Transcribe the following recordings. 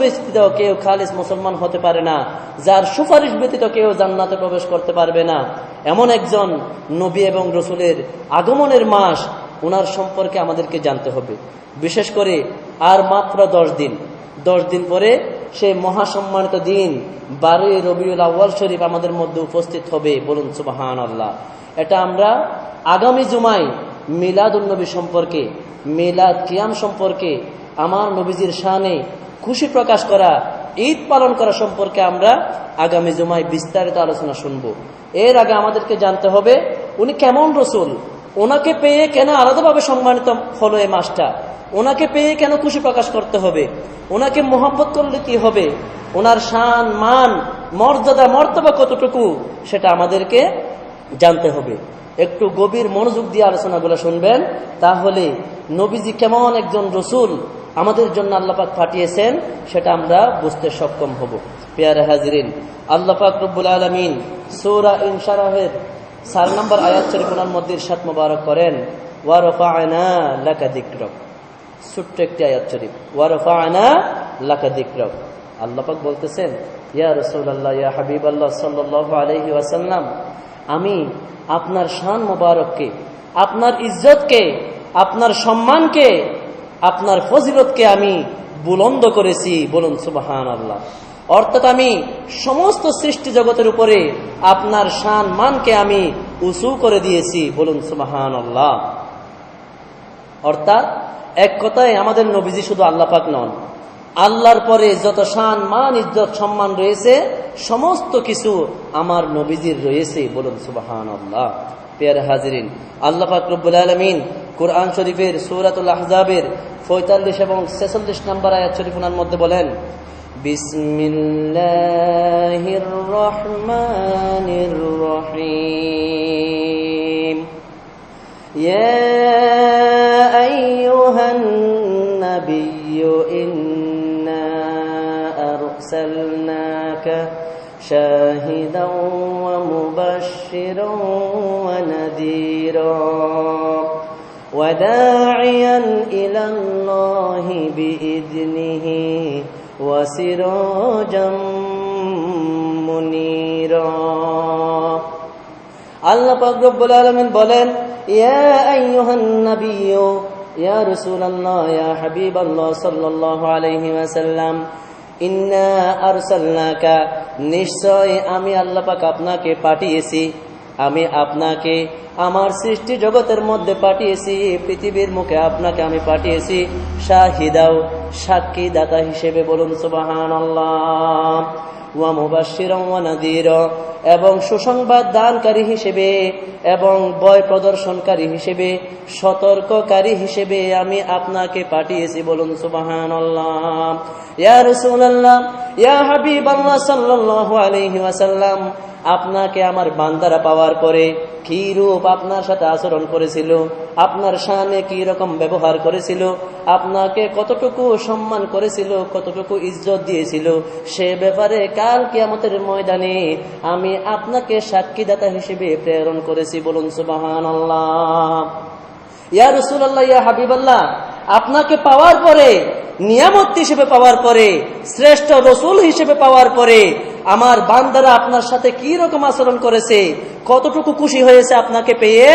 ব্যতীত কেউ খালিস মুসলমান হতে পারে না, যার সুপারিশ ব্যতীত কেউ জান্নাতে প্রবেশ করতে পারবে না। এমন একজন নবী এবং রসুলের আগমনের মাস ওনার সম্পর্কে আমাদেরকে জানতে হবে। বিশেষ করে আর মাত্র দশ দিন। দশ দিন পরে সেই মহাসম্মানিত দিন বারোই রবিউল আউ্য়াল শরীফ আমাদের মধ্যে উপস্থিত হবে বলুন সুবাহান আল্লাহ এটা আমরা আগামী জুমায় মিলাদ নবী সম্পর্কে, মিলাদ কিয়াম সম্পর্কে, আমার নবীজির শানে খুশি প্রকাশ করা, ঈদ পালন করা সম্পর্কে আমরা আগামী জুমায় বিস্তারিত আলোচনা শুনব। এর আগে আমাদেরকে জানতে হবে, উনি কেমন রসুল? ওনাকে পেয়ে কেন আলাদাভাবে সম্মানিত হলো এই মাসটা? ওনাকে পেয়ে কেন খুশি প্রকাশ করতে হবে? ওনাকে মোহাম্মত করলে কি হবে? ওনার শান, মান, মর্যাদা, মর্তবা কতটুকু, সেটা আমাদেরকে জানতে হবে। একটু গভীর মনোযোগ দিয়ে আলোচনাগুলো শুনবেন, তাহলে নবীজি কেমন একজন রসুল? আমাদের জন্য আল্লাপাক পাঠিয়েছেন, সেটা আমরা বুঝতে সক্ষম হব। পেয়ারে হাজরিন আল্লাপাক রব্বুল আলমিন সৌরা ইনসারাহের চার নম্বর আয়াত শরীফনার মধ্যে সাত মোবারক করেন ওয়ারফা আয়না লাকা দিক্রক ছোট্ট একটি আয়াত শরীফ ওয়ারফা আয়না লাকা দিক্রক আল্লাপাক বলতেছেন, ইয়া রসুল্লাহ ইয়া হাবিব আল্লাহ সাল্লাহ আলহি ওয়াসাল্লাম, আমি আপনার শান মোবারককে, আপনার ইজ্জতকে, আপনার সম্মানকে আপনার ফজিলতকে আমি বুলন্দ করেছি, বলুন সুবাহান আল্লাহ অর্থাৎ আমি সমস্ত সৃষ্টি জগতের উপরে আপনার শান, মানকে আমি উঁচু করে দিয়েছি, বলুন সুবাহান আল্লাহ অর্থাৎ এক কথায় আমাদের নবীজি শুধু আল্লাহ পাক নন, আল্লাহর পরে যত শান, মান, ইজ্জত, সম্মান রয়েছে, সমস্ত কিছু আমার নবীজির রয়েছে, বলুন সুবাহান আল্লাহ পেয়ার হাজিরিন, আল্লাহ পাক রব্বুল আলমিন কোরআন শরীফের সূরাতুল আহজাবের পঁয়তাল্লিশ এবং ছেচল্লিশ নম্বর আয়াত শরীফ ওনার মধ্যে বলেন বিসমিল্লাহির রহমানির রহিম ইয়া আইয়ুহান নাবিয়্যু ইন্না আরসালনাকা শাহিদাও ওয়া মুবাশশিরাও ওয়া নাযীরা وداعيا إلى الله بإذنه وسراجا منيرا আল্লাহ পাক রব্বুল আলামিন বলেন ইয়া আইয়ুহান নাবিয়্যু ইয়া রাসূলুল্লাহ ইয়া হাবিবাল্লাহ সাল্লাল্লাহু আলাইহি ওয়াসাল্লাম ইন্না আরসালনাকা নিশ্চয় আমি আল্লাহ পাক আপনাকে পাঠিয়েছি আমি আপনাকে আমার সৃষ্টি জগতের মধ্যে পাঠিয়েছি, পৃথিবীর মুখে আপনাকে আমি পাঠিয়েছি। শাহিদাও সাক্ষী দাতা হিসেবে বলুন, সুবহানাল্লাহ। ওয়া এবং সুসংবাদ দানকারী হিসেবে এবং বয় প্রদর্শনকারী হিসেবে, সতর্ককারী হিসেবে আমি আপনাকে পাঠিয়েছি বলুন, সুবহানাল্লাহ। ইয়া ইয়া হাবিবাল্লাহ সাল্লাল্লাহু আলাইহি ওয়াসাল্লাম আপনাকে আমার বান্দারা পাওয়ার পরে কি রূপ আপনার সাথে আচরণ করেছিল? আপনার সামনে কি রকম ব্যবহার করেছিল? আপনাকে কতটুকু সম্মান করেছিল? কতটুকু ইজ্জত দিয়েছিল? সে ব্যাপারে কাল কিয়ামতের ময়দানে আমি আপনাকে সাক্ষীদাতা হিসেবে প্রেরণ করেছি। বলুন সুবাহান আল্লাহ ইয়া রসুল্লাহ ইয়া হাবিবাল্লাহ, আপনাকে পাওয়ার পরে, নিয়ামত হিসেবে পাওয়ার পরে, শ্রেষ্ঠ রসুল হিসেবে পাওয়ার পরে আমার বান্দারা আপনার সাথে কি রকম আচরণ করেছে, কতটুকু খুশি হয়েছে আপনাকে পেয়ে,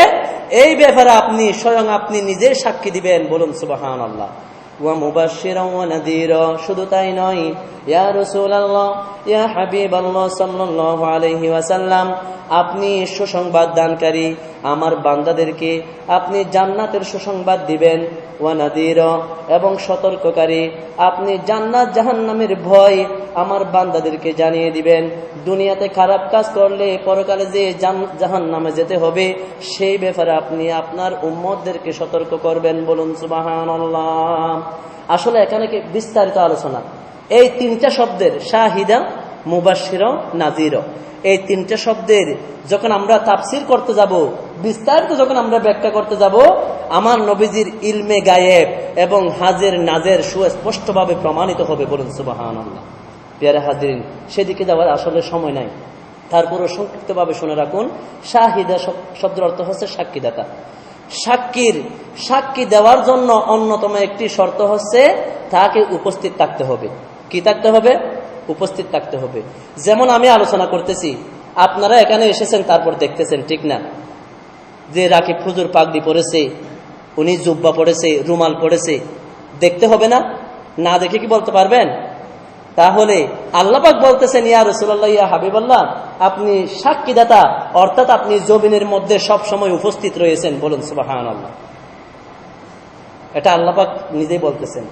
এই ব্যাপারে আপনি স্বয়ং আপনি নিজে সাক্ষী দিবেন। বলুন সুবাহান আল্লাহ শুধু তাই নয়, ইয়া ইয়া ওয়াসাল্লাম, আপনি সুসংবাদ দানকারী আমার বান্দাদেরকে আপনি জান্নাতের সুসংবাদ দিবেন। ওয়া নাযীরা এবং সতর্ককারী, আপনি জান্নাত জাহান্নামের ভয় আমার বান্দাদেরকে জানিয়ে দিবেন। দুনিয়াতে খারাপ কাজ করলে পরকালে যে জাহান নামে যেতে হবে, সেই ব্যাপারে আপনি আপনার উম্মতদেরকে সতর্ক করবেন বলুন সুবাহান আসলে এখানে কি বিস্তারিত আলোচনা? এই তিনটা শব্দের শাহিদা মুবাসির নাজির এই তিনটা শব্দের যখন আমরা তাফসির করতে যাব, বিস্তারিত যখন আমরা ব্যাখ্যা করতে যাব, আমার নবীজির ইলমে গায়েব এবং হাজের নাজের সুস্পষ্টভাবে প্রমাণিত হবে বলুন সুবাহান আল্লাহ পেয়ারে হাজিরিন, সেদিকে যাওয়ার আসলে সময় নাই। তারপরও সংক্ষিপ্তভাবে শুনে রাখুন, শাহিদা শব্দের অর্থ হচ্ছে সাক্ষীদাতা। সাক্ষীর, সাক্ষী দেওয়ার জন্য অন্যতম একটি শর্ত হচ্ছে তাকে উপস্থিত থাকতে হবে। কি থাকতে হবে? উপস্থিত থাকতে হবে। যেমন আমি আলোচনা করতেছি, আপনারা এখানে এসেছেন, তারপর দেখতেছেন, ঠিক না? যে রাকিব ফুজুর পাগড়ি পরেছে, উনি জুব্বা পড়েছে রুমাল পড়েছে দেখতে হবে না? না দেখে কি বলতে পারবেন? তাহলে আল্লাপাক বলতেছেন, ইয়া রসুল্লাহ ইয়া হাবিবাল্লাহ, আপনি সাক্ষীদাতা, অর্থাৎ আপনি জমিনের মধ্যে সব সময় উপস্থিত রয়েছেন। বলুন আল্লাহ এটা আল্লাপাক নিজেই বলতেছেন।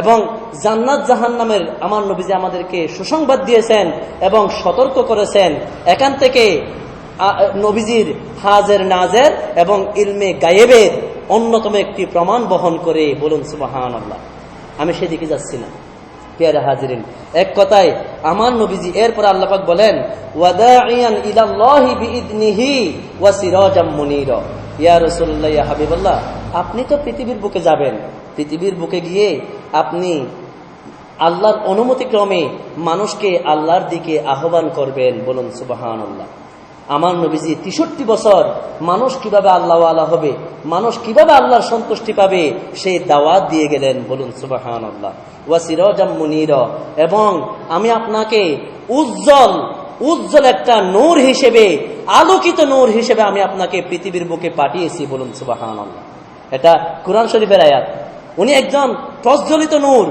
এবং জান্নাত জাহান নামের আমার নবীজি আমাদেরকে সুসংবাদ দিয়েছেন এবং সতর্ক করেছেন। এখান থেকে নবীজির হাজের নাজের এবং ইলমে গায়েবের অন্যতম একটি প্রমাণ বহন করে বলুন সুবাহান আল্লাহ আমি সেদিকে যাচ্ছি না। পেয়ারে হাজিরিন, এক কথায় আমার নবীজি এরপর আল্লাপাক বলেন ইয়া আপনি তো পৃথিবীর বুকে যাবেন। পৃথিবীর বুকে গিয়ে আপনি আল্লাহর অনুমতি ক্রমে মানুষকে আল্লাহর দিকে আহ্বান করবেন। বলুন, সুবহানাল্লাহ। আমার নবীজি তেষট্টি বছর মানুষ কীভাবে আল্লাহ আল্লাহ হবে, মানুষ কীভাবে আল্লাহর সন্তুষ্টি পাবে সেই দাওয়াত দিয়ে গেলেন। বলুন সুবাহান আল্লাহ ওয়াসিরাজাম মুনির। এবং আমি আপনাকে উজ্জ্বল উজ্জ্বল একটা নূর হিসেবে, আলোকিত নূর হিসেবে আমি আপনাকে পৃথিবীর বুকে পাঠিয়েছি। বলুন সুবাহান আল্লাহ এটা কোরআন শরীফের আয়াত। উনি একজন প্রজ্বলিত নূর,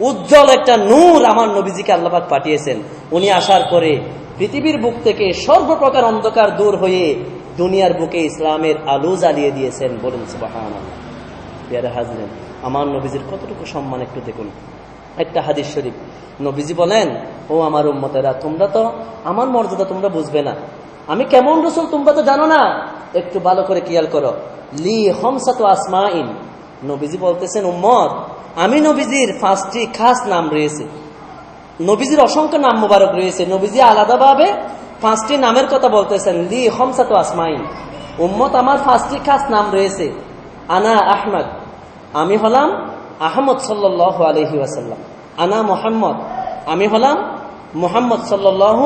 উজ্জ্বল একটা নূর আমার নবীজিকে আল্লাপাক পাঠিয়েছেন। উনি আসার পরে পৃথিবীর বুক থেকে সর্বপ্রকার অন্ধকার দূর হয়ে দুনিয়ার বুকে ইসলামের আলো জ্বালিয়ে দিয়েছেন বলুন হাজরেন, আমার নবীজির কতটুকু সম্মান একটু দেখুন। একটা হাদিস শরীফ, নবীজি বলেন, ও আমার উম্মতেরা, তোমরা তো, আমার মর্যাদা তোমরা বুঝবে না। আমি কেমন রসুল তোমরা তো জানো না। একটু ভালো করে খেয়াল করো। লি হমসা হমসাত আসমাইন নবীজি বলতেছেন, উম্মত, আমি নবীজির পাঁচটি খাস নাম রয়েছে। নবীজির অসংখ্য নাম মোবারক রয়েছে। নবীজি আলাদাভাবে পাঁচটি নামের কথা বলতেছেন, লি হমসাত আসমাইন। উম্মত, আমার পাঁচটি খাস নাম রয়েছে। আনা আহমদ, আমি হলাম আহমদ সাল্লাহ আলহি ওয়াসাল্লাম। আনা মোহাম্মদ, আমি হলাম মোহাম্মদ সাল্লাহ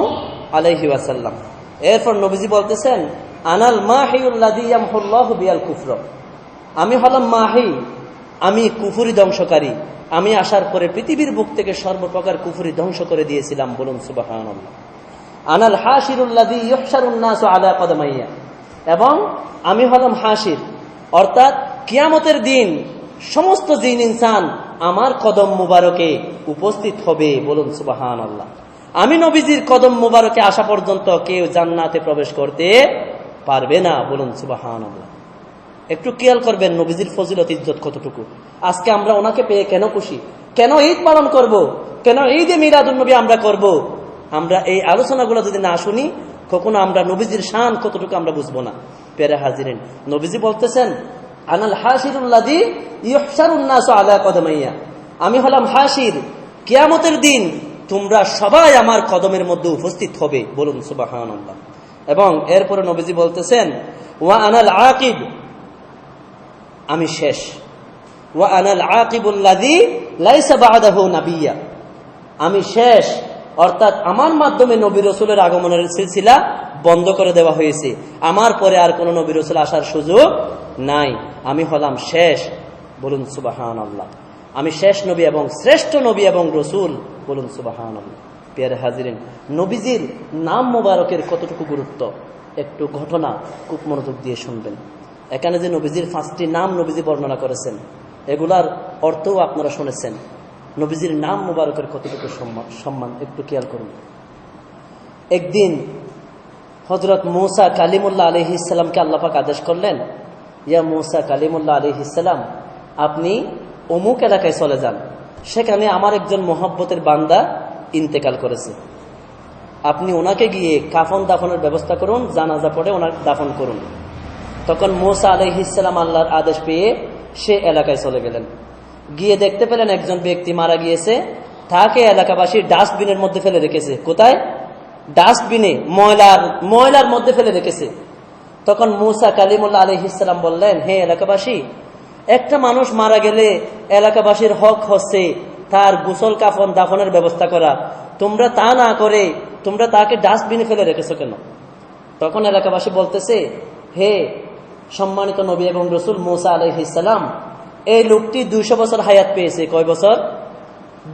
আলহি ওয়াসাল্লাম। এরপর নবীজি বলতেছেন, আনাল মাহিউল্লাহ বিয়াল কুফর। আমি হলাম মাহি, আমি কুফুরি ধ্বংসকারী। আমি আসার পরে পৃথিবীর বুক থেকে সর্বপ্রকার কুফুরি ধ্বংস করে দিয়েছিলাম, বলুন সুবাহান আনাল এবং আমি হলাম হাসির অর্থাৎ কিয়ামতের দিন সমস্ত জিন ইনসান আমার কদম মুবারকে উপস্থিত হবে, বলুন সুবাহান আল্লাহ আমি নবীজির কদম মুবারকে আসা পর্যন্ত কেউ জান্নাতে প্রবেশ করতে পারবে না, বলুন সুবাহান আল্লাহ একটু খেয়াল করবেন, নবীজির ফজিলত, ইজ্জত কতটুকু। আজকে আমরা ওনাকে পেয়ে কেন খুশি? কেন ঈদ পালন করব। কেন ঈদে নবী আমরা করব। আমরা এই আলোচনাগুলো যদি না শুনি, কখনো আমরা নবীজির শান কতটুকু আমরা বুঝব না। পেরে হাজিরেন, নবীজি বলতেছেন, আনাল হাসিরুল্লাদি ইহসারুন্নাস আলা কদমাইয়া। আমি হলাম হাসির কিয়ামতের দিন তোমরা সবাই আমার কদমের মধ্যে উপস্থিত হবে। বলুন সুবাহান এবং এরপরে নবীজি বলতেছেন, ওয়া আনাল আকিব। আমি শেষ। আমি শেষ। অর্থাৎ আমার মাধ্যমে নবী রসুলের আগমনের সিলসিলা বন্ধ করে দেওয়া হয়েছে। আমার পরে আর কোনো নবী রসুল আসার সুযোগ নাই। আমি হলাম শেষ। বলুন সুবাহান আল্লাহ আমি শেষ নবী এবং শ্রেষ্ঠ নবী এবং রসুল। বলুন সুবাহান আল্লাহ পেয়ারে হাজিরেন, নবীজির নাম মোবারকের কতটুকু গুরুত্ব? একটু ঘটনা খুব মনোযোগ দিয়ে শুনবেন। এখানে যে নবীজির পাঁচটি নাম নবীজি বর্ণনা করেছেন, এগুলার অর্থও আপনারা শুনেছেন। নবীজির নাম মুবারকের কতটুকু সম্মান সম্মান, একটু খেয়াল করুন। একদিন হজরত মৌসা কালিমুল্লাহ আলহি ইসলামকে আল্লাপাক আদেশ করলেন, ইয়া মৌসা কালিমুল্লাহ আলহি ইসলাম আপনি অমুক এলাকায় চলে যান। সেখানে আমার একজন মোহাব্বতের বান্দা ইন্তেকাল করেছে। আপনি ওনাকে গিয়ে কাফন দাফনের ব্যবস্থা করুন, জানাজা পড়ে ওনার দাফন করুন। তখন মোসা আলহিসাম আল্লাহর আদেশ পেয়ে সে এলাকায় চলে গেলেন। গিয়ে দেখতে পেলেন একজন ব্যক্তি মারা গিয়েছে, তাকে এলাকাবাসী ডাস্টবিনের মধ্যে ফেলে রেখেছে। কোথায়? ডাস্টবিনে, ময়লার ময়লার মধ্যে ফেলে রেখেছে। তখন মুসা কালিমুল্লাহ আলহিসাম বললেন, হে এলাকাবাসী, একটা মানুষ মারা গেলে এলাকাবাসীর হক হচ্ছে তার গোসল কাফন দাফনের ব্যবস্থা করা। তোমরা তা না করে, তোমরা তাকে ডাস্টবিনে ফেলে রেখেছো কেন? তখন এলাকাবাসী বলতেছে, হে সম্মানিত নবী এবং রসুল মৌসা আলহিসাম এই লোকটি দুইশো বছর হায়াত পেয়েছে। কয় বছর?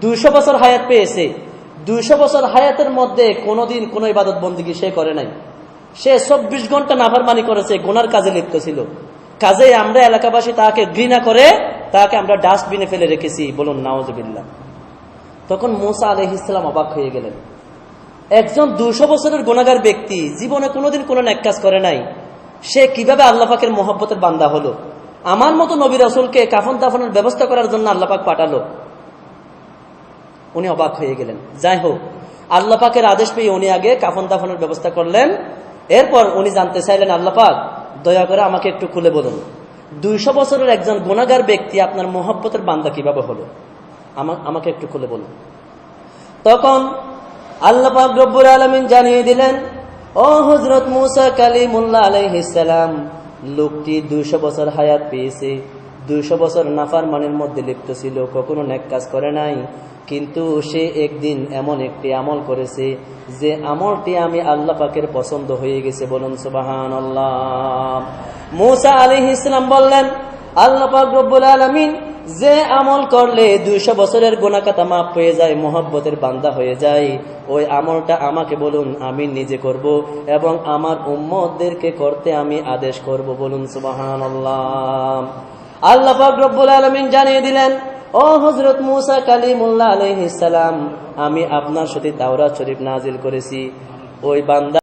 দুইশো বছর হায়াত পেয়েছে। দুইশো বছর হায়াতের মধ্যে কোনোদিন কোনো ইবাদত বন্দিগি সে করে নাই। সে চব্বিশ ঘণ্টা নাফারমানি করেছে, গোনার কাজে লিপ্ত ছিল। কাজে আমরা এলাকাবাসী তাকে ঘৃণা করে তাকে আমরা ডাস্টবিনে ফেলে রেখেছি। বলুন নাওজবিল্লা তখন মোসা আলহ ইসলাম অবাক হয়ে গেলেন। একজন দুশো বছরের গুণাগার ব্যক্তি, জীবনে কোনোদিন কোনো ন্যাক কাজ করে নাই। সে কীভাবে আল্লাপাকের মহব্বতের বান্দা হলো? আমার মতো নবী রসুলকে কাফন দাফনের ব্যবস্থা করার জন্য আল্লাপাক পাঠালো। উনি অবাক হয়ে গেলেন। যাই হোক আল্লাপাকের আদেশ পেয়ে উনি আগে কাফন দাফনের ব্যবস্থা করলেন। এরপর উনি জানতে চাইলেন আল্লাপাক দয়া করে আমাকে একটু খুলে বলুন। দুইশো বছরের একজন গুণাগার ব্যক্তি আপনার মহব্বতের বান্দা কীভাবে হলো? আমাকে একটু খুলে বলুন। তখন আল্লাহ পাক রব্বুর আলমিন জানিয়ে দিলেন ও হজরত মুসা কালিমুল্লাহ আলাইহিসালাম লোকটি দুইশো বছর হায়াত পেয়েছে, দুইশো বছর নাফার মানের মধ্যে লিপ্ত ছিল, কখনো নেক কাজ করে নাই, কিন্তু সে একদিন এমন একটি আমল করেছে যে আমলটি আমি আল্লাহ পাকের পছন্দ হয়ে গেছে বলুন সুবাহান আল্লাহ মুসা আলী ইসলাম বললেন, আল্লাহ পাক রব্বুল আলমিন যে আমল করলে দুইশো বছরের গোনাকাতা মাপ হয়ে যায়, মোহব্বতের বান্দা হয়ে যায়, ওই আমলটা আমাকে বলুন, আমি নিজে করব এবং আমার উম্মতদেরকে করতে আমি আদেশ করব বলুন সুবাহান আল্লাহ পাক রব্বুল আলমিন জানিয়ে দিলেন, ও হজরত মুসা কালিমুল্লাহ আলহিসাম আমি আপনার সাথে তাওরাত শরীফ নাজিল করেছি। ওই বান্দা